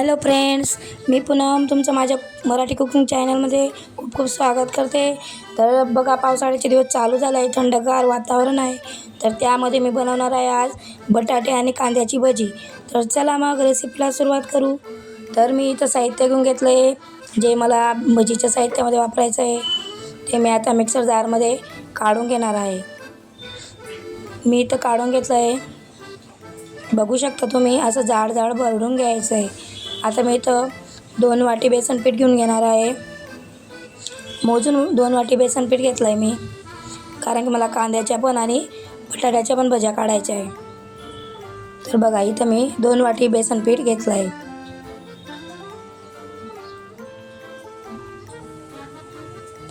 Hello friends मी पुनम तुमचं माझ्या Marathi cooking चॅनलमध्ये खूप खूप स्वागत करते. तर बघा पावसाळ्याचे दिवस चालू झाला आहे. थंडगार वातावरण आहे. तर त्यामध्ये मी बनवणार आहे आज बटाटे आणि कांद्याची भजी. तर चला मग रेसिपीला सुरुवात करू. तर मी इथं साहित्य घेऊन घेतलं आहे जे मला भजीच्या साहित्यामध्ये वापरायचं आहे. ते मी आता मिक्सर जारमध्ये काढून घेणार आहे. मी इथं काढून घेतलं आहे बघू शकता तुम्ही असं जाड जाड भरडून घ्यायचं आहे आता मी इथं दोन वाटी बेसन पीठ घेऊन घेणार आहे. मोजून दोन वाटी बेसन पीठ घेतलं आहे मी. कारण की मला कांद्याच्या पण आणि बटाट्याच्या पण भज्या काढायच्या आहे. तर बघा इथं मी दोन वाटी बेसन पीठ घेतलं आहे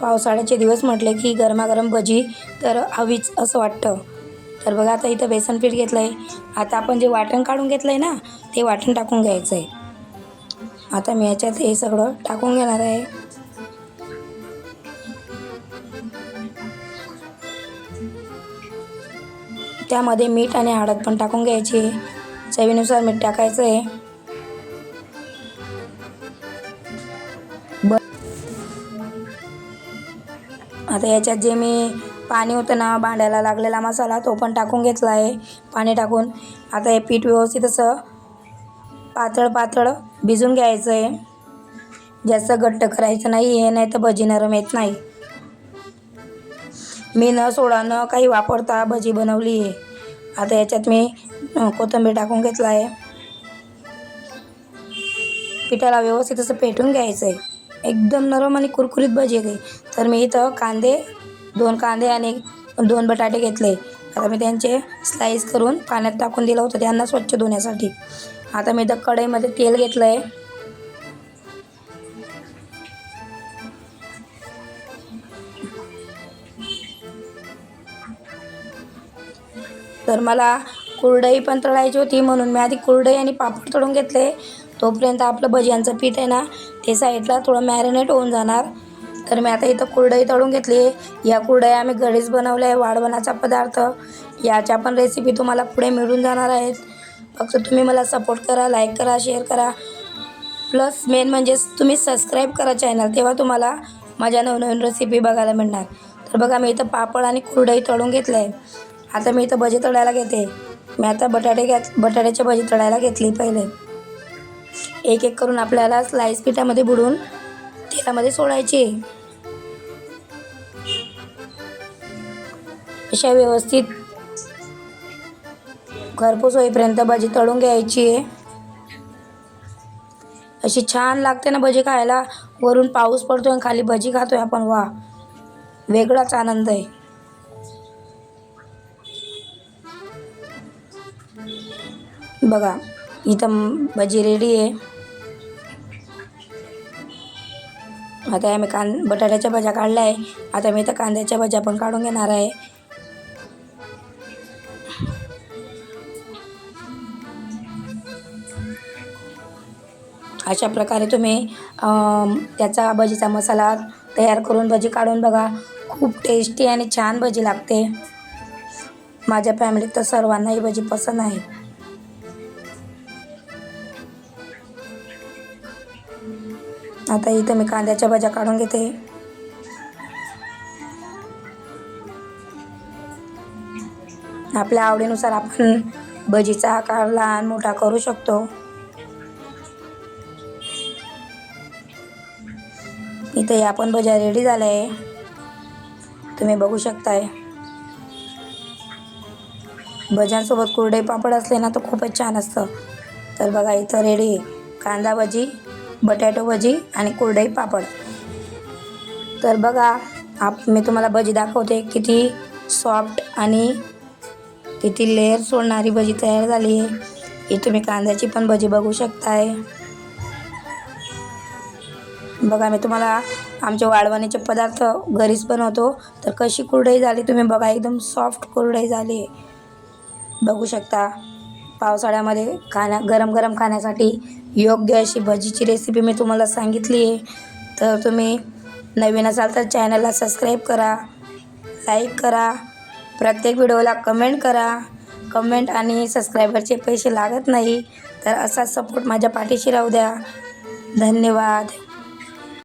पावसाळ्याचे दिवस म्हटले की गरमागरम भजी तर हवीच असं वाटतं. तर बघा आता इथं बेसन पीठ घेतलं आहे आता आपण जे वाटण काढून घेतलं आहे ना ते वाटण टाकून घ्यायचं आहे आता मी याच्यात हे सगळं टाकून घेणार आहे. त्यामध्ये मीठ आणि हळद पण टाकून घ्यायची. आहे. चवीनुसार मीठ टाकायचं आहे ब आता याच्यात जे मी पाणी होतं ना भांड्याला लागलेला मसाला तो पण टाकून घेतला आहे. पाणी टाकून. आता हे पीठ व्यवस्थित असं पातळ पातळ भिजून घ्यायचं आहे जास्त घट्ट करायचं नाही हे नाही तर भजी नरम येत नाही. मी न सोडा न काही वापरता भजी बनवली आहे. आता याच्यात मी कोथिंबीर टाकून घेतला आहे पिठाला व्यवस्थित असं पेटून घ्यायचं आहे एकदम नरम आणि कुरकुरीत भजी येते तर मी इथं कांदे दोन कांदे आणि दोन बटाटे घेतले. आता मी त्यांचे स्लाईस करून पाण्यात टाकून दिलं होतं त्यांना स्वच्छ धुण्यासाठी. आता मी इथं कढईमध्ये तेल घेतलं आहे तर मला कुरडई पण तळायची होती म्हणून मी आधी कुरडई आणि पापड तळून घेतले. तोपर्यंत आपलं भज्यांचं पीठ आहे ना ते साईडला थोडं मॅरिनेट होऊन जाणार. तर मी आता इथं कुरडई तळून घेतली या कुरडया आम्ही घरीच बनवल्या आहे वाढवण्याचा पदार्थ. याच्या पण रेसिपी तुम्हाला पुढे मिळून जाणार आहेत. फक्त तुम्ही मला सपोर्ट करा लाईक करा शेअर करा. प्लस मेन म्हणजे तुम्ही सबस्क्राईब करा चॅनल तेव्हा तुम्हाला माझ्या नवनवीन रेसिपी बघायला मिळणार. तर बघा मी इथं पापड आणि कुरडई तळून घेतलं आहे आता मी इथं भजी तळायला घेते. मी आता बटाटे घेत बटाट्याच्या भजी तळायला घेतली पहिले. एक एक करून आपल्याला स्लाईस पिठामध्ये बुडून तेलामध्ये सोडायची. अशा व्यवस्थित घरपोच होईपर्यंत भजी तळून घ्यायची आहे. अशी छान लागते ना भजी खायला. वरून पाऊस पडतोय आणि खाली भजी खातोय आपण. वा वेगळाच आनंद आहे. बघा इथं भजी रेडी आहे. आता आम्ही कां बटाट्याच्या भाज्या काढल्या आहे. आता मी इथं कांद्याच्या भाज्या पण काढून घेणार आहे. अशा प्रकारे तुम्ही त्याचा भजीचा मसाला तयार करून भजी काढून बघा. खूप टेस्टी आणि छान भजी लागते. माझ्या फॅमिलीत तर सर्वांना ही भजी पसंत आहे. आता इथं मी कांद्याच्या भाज्या काढून घेते. आपल्या आवडीनुसार आपण भजीचा आकार लहान मोठा करू शकतो. इथे या पण भजा रेडी झाल्या. आहे तुम्ही बघू शकताय. भज्यांसोबत कुरडई पापड असले ना तर खूपच छान असतं. तर बघा इथं रेडी आहे. कांदा भजी बटॅटो भजी आणि कुरडई पापड. तर बघा आप मी तुम्हाला भजी दाखवते. किती सॉफ्ट आणि किती लेअर सोडणारी भजी तयार झाली आहे. ही तुम्ही कांद्याची पण भजी बघू शकताय. बघा मी तुम्हाला आमचे वाळवणीचे पदार्थ घरीच बनवतो. तर कशी कुरडई झाली तुम्ही बघा एकदम सॉफ्ट कुरडई झाली. बघू शकता पावसाळ्यामध्ये खाण्या गरम गरम खाण्यासाठी योग्य अशी भजीची रेसिपी मी तुम्हाला सांगितली आहे. तर तुम्ही नवीन असाल तर चॅनलला सबस्क्राईब करा लाईक करा प्रत्येक व्हिडिओला कमेंट करा. कमेंट आणि सबस्क्रायबरचे पैसे लागत नाही. तर असा सपोर्ट माझ्या पाठीशी राहू द्या. धन्यवाद.